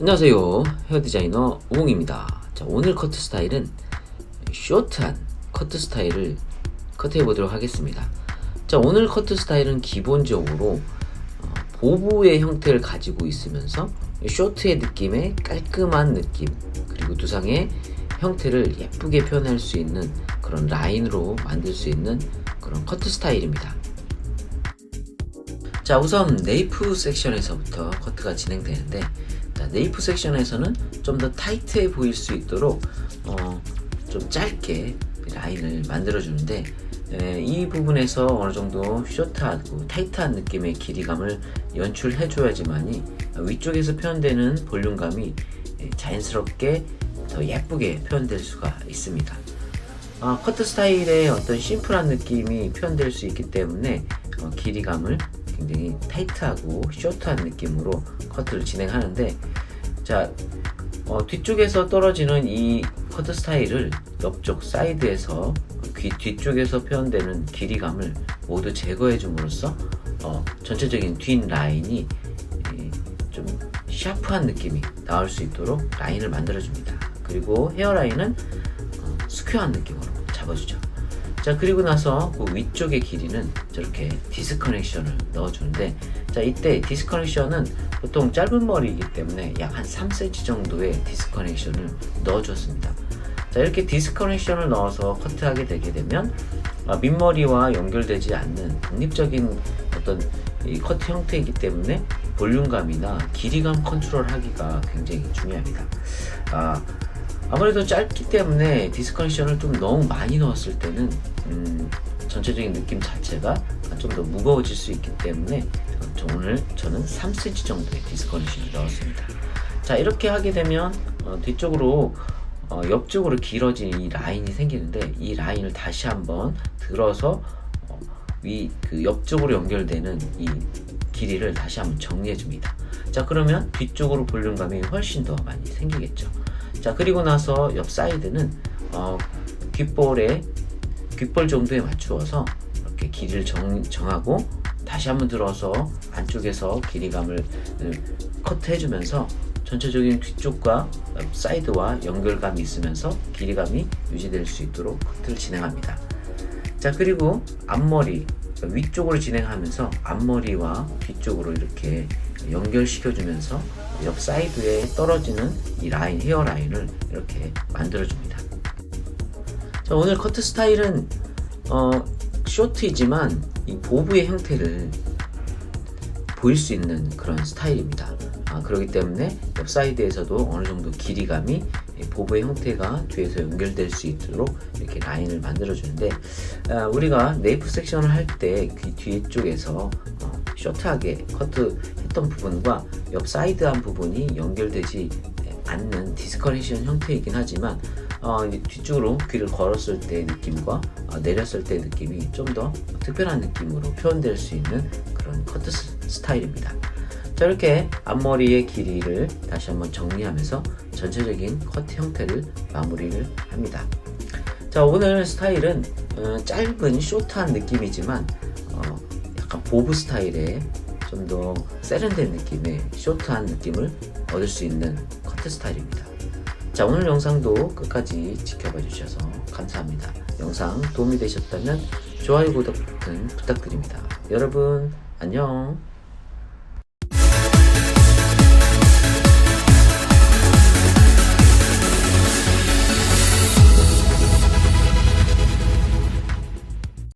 안녕하세요. 헤어 디자이너 우공입니다. 자 오늘 커트 스타일은 쇼트한 커트 스타일을 커트해 보도록 하겠습니다. 자 오늘 커트 스타일은 기본적으로 어, 보부의 형태를 가지고 있으면서 쇼트의 느낌의 깔끔한 느낌 그리고 두상의 형태를 예쁘게 표현할 수 있는 그런 라인으로 만들 수 있는 그런 커트 스타일입니다. 자 우선 네이프 섹션에서부터 커트가 진행되는데 자, 네이프 섹션에서는 좀 더 타이트해 보일 수 있도록 어, 좀 짧게 라인을 만들어 주는데 에, 이 부분에서 어느 정도 쇼트하고 타이트한 느낌의 길이감을 연출해 줘야지만이 위쪽에서 표현되는 볼륨감이 에, 자연스럽게 더 예쁘게 표현될 수가 있습니다. 아, 커트 스타일의 어떤 심플한 느낌이 표현될 수 있기 때문에 어, 길이감을 굉장히 타이트하고 쇼트한 느낌으로 커트를 진행하는데 자 어, 뒤쪽에서 떨어지는 이 커트 스타일을 옆쪽 사이드에서 귀 뒤쪽에서 표현되는 길이감을 모두 제거해 줌으로써 어, 전체적인 뒷 라인이 이, 좀 샤프한 느낌이 나올 수 있도록 라인을 만들어 줍니다. 그리고 헤어라인은 어, 스퀘어한 느낌으로 잡아주죠. 자 그리고 나서 그 위쪽의 길이는 저렇게 디스커넥션을 넣어주는데 자 이때 디스커넥션은 보통 짧은 머리이기 때문에 약 한 3cm 정도의 디스커넥션을 넣어줬습니다. 자 이렇게 디스커넥션을 넣어서 커트하게 되게 되면 아, 밑머리와 연결되지 않는 독립적인 어떤 이 커트 형태이기 때문에 볼륨감이나 길이감 컨트롤 하기가 굉장히 중요합니다. 아, 아무래도 짧기 때문에 디스커넥션을 좀 너무 많이 넣었을 때는 음, 전체적인 느낌 자체가 좀 더 무거워질 수 있기 때문에 저 오늘 저는 3cm 정도의 디스커넥션을 넣었습니다. 자 이렇게 하게 되면 어, 뒤쪽으로 어, 옆쪽으로 길어진 이 라인이 생기는데 이 라인을 다시 한번 들어서 어, 위그 옆쪽으로 연결되는 이 길이를 다시 한번 정리해 줍니다. 자 그러면 뒤쪽으로 볼륨감이 훨씬 더 많이 생기겠죠. 자 그리고 나서 옆 사이드는 어, 귓볼에 귓볼 정도에 맞추어서 이렇게 길이를 정, 정하고 다시 한번 들어서 안쪽에서 길이감을 음, 커트해주면서 전체적인 뒤쪽과 옆 사이드와 연결감이 있으면서 길이감이 유지될 수 있도록 커트를 진행합니다. 자 그리고 앞머리 위쪽으로 진행하면서 앞머리와 뒤쪽으로 이렇게 연결시켜주면서 옆 사이드에 떨어지는 이 라인 헤어 라인을 이렇게 만들어줍니다. 자 오늘 커트 스타일은 어, 쇼트이지만 이 보부의 형태를 보일 수 있는 그런 스타일입니다. 아, 그렇기 때문에 옆 사이드에서도 어느 정도 길이감이 이 보부의 형태가 뒤에서 연결될 수 있도록 이렇게 라인을 만들어 주는데 아, 우리가 네이프 섹션을 할때그 뒤쪽에서 어, 쇼트하게 커트했던 부분과 옆 사이드한 부분이 연결되지 않는 디스커레이션 형태이긴 하지만 어, 뒤쪽으로 귀를 걸었을 때의 느낌과 어, 내렸을 때의 느낌이 좀 더 특별한 느낌으로 표현될 수 있는 그런 커트 스- 스타일입니다. 자 이렇게 앞머리의 길이를 다시 한번 정리하면서 전체적인 커트 형태를 마무리를 합니다. 자 오늘 스타일은 어, 짧은 쇼트한 느낌이지만 어, 약간 보브 스타일의 좀 더 세련된 느낌의 쇼트한 느낌을 얻을 수 있는 커트 스타일입니다. 자 오늘 영상도 끝까지 지켜봐 주셔서 감사합니다. 영상 도움이 되셨다면 좋아요 구독 버튼 부탁드립니다. 여러분 안녕